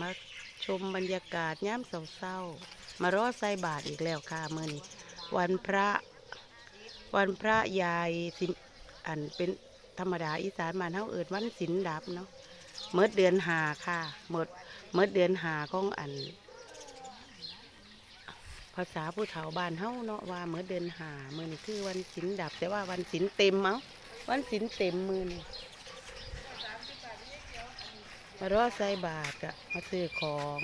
มาชมบรรยากาศย้ำเศร้าๆมารอใส่บาทอีกแล้วค่ะเมื่อนี้วันพระวันพระยายสิอันเป็นธรรมดาอีสานมานเฮาเอิดวันสินดับเนาะเมื่อเดือนหาค่ะเมื่อเมื่อเดือนหาของอัน ภาษาผู้เฒ่าบ้านเฮาเนาะว่าเมื่อเดือนหามื่อนี้คือวันสินดับ แต่ว่าวันสินเต็มเอ้าวันสินเต็มมือนี่ มารอใส่บาทอะมาซื้อของ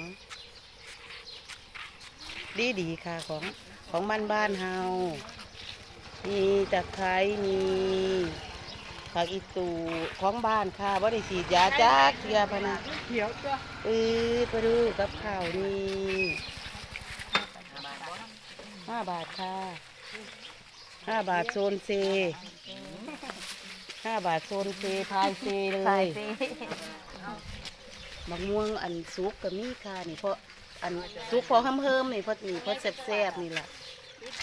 ดีดีๆค่ะของของบ้านบ้านๆเฮา มีตะไคร้มีผักอีตูของบ้านค่ะว่าได้ฉีดยาจักเทือพะนะเขียวตัวเออไปดูกับข้าวนี่ห้าบาทค่ะห้าบาทโซนเซห้าบาทโซนเซพายเซเลย มะม่วงอันซุกกับมีค่ะนี่เพราะอันซุกพอเฮิมๆนี่เพราะนี่เพราะแซ่บๆนี่แหละ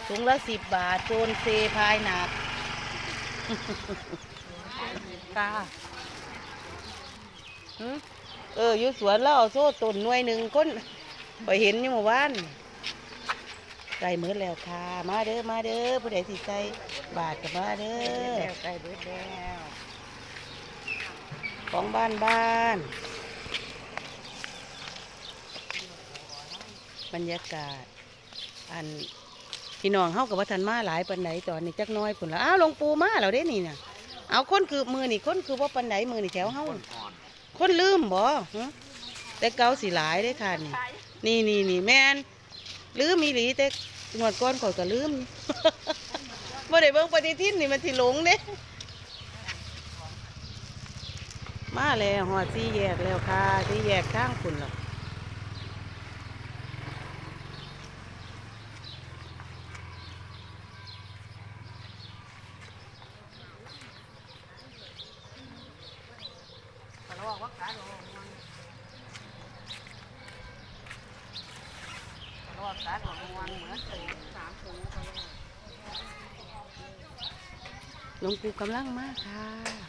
ถุงละสิบบาทโซนเซพายหนักกาหึเอออยู่สวนแล้วเอาโซ่ต้นหน่วยหนึ่งคนไปเห็นอยู่เมื่อวานไก่เมือแล้วค่ะ มาเด้อมาเด้อผู้ใดสิใจบาทกับมาเด้อแล้วไก่เบิดแล้วของบ้านบ้าน บรรยากาศ อันพี่น้องเฮากับว่าทันมาหลายปันไหนตอนนี้จักหน้อยผุนละอ้าวหลวงปู่มาแล้วเด้นี่น่ะเอาคนคือมือนี่คนคือว่าปันไหนมือนี่แถวเฮาคนลืมบ่ฮะแต่เก่าสิหลายได้อค่ะนี่นี่นี่นี่แม่นลืมมีหลีแต่งวดก้อนข่อยก็ลืมบ่ได้เบิ่งปฏิทินนี่มันสิหลงเด้มาแล้วหอดสี่แยกแล้วค่ะสี่แยกข้างคุณหรอก เขา บอกว่าขารออกมันเขาบอกการออกมันเหมือนสูงสามสูงเขาเลยหลวงปู่กำลังมากค่ะ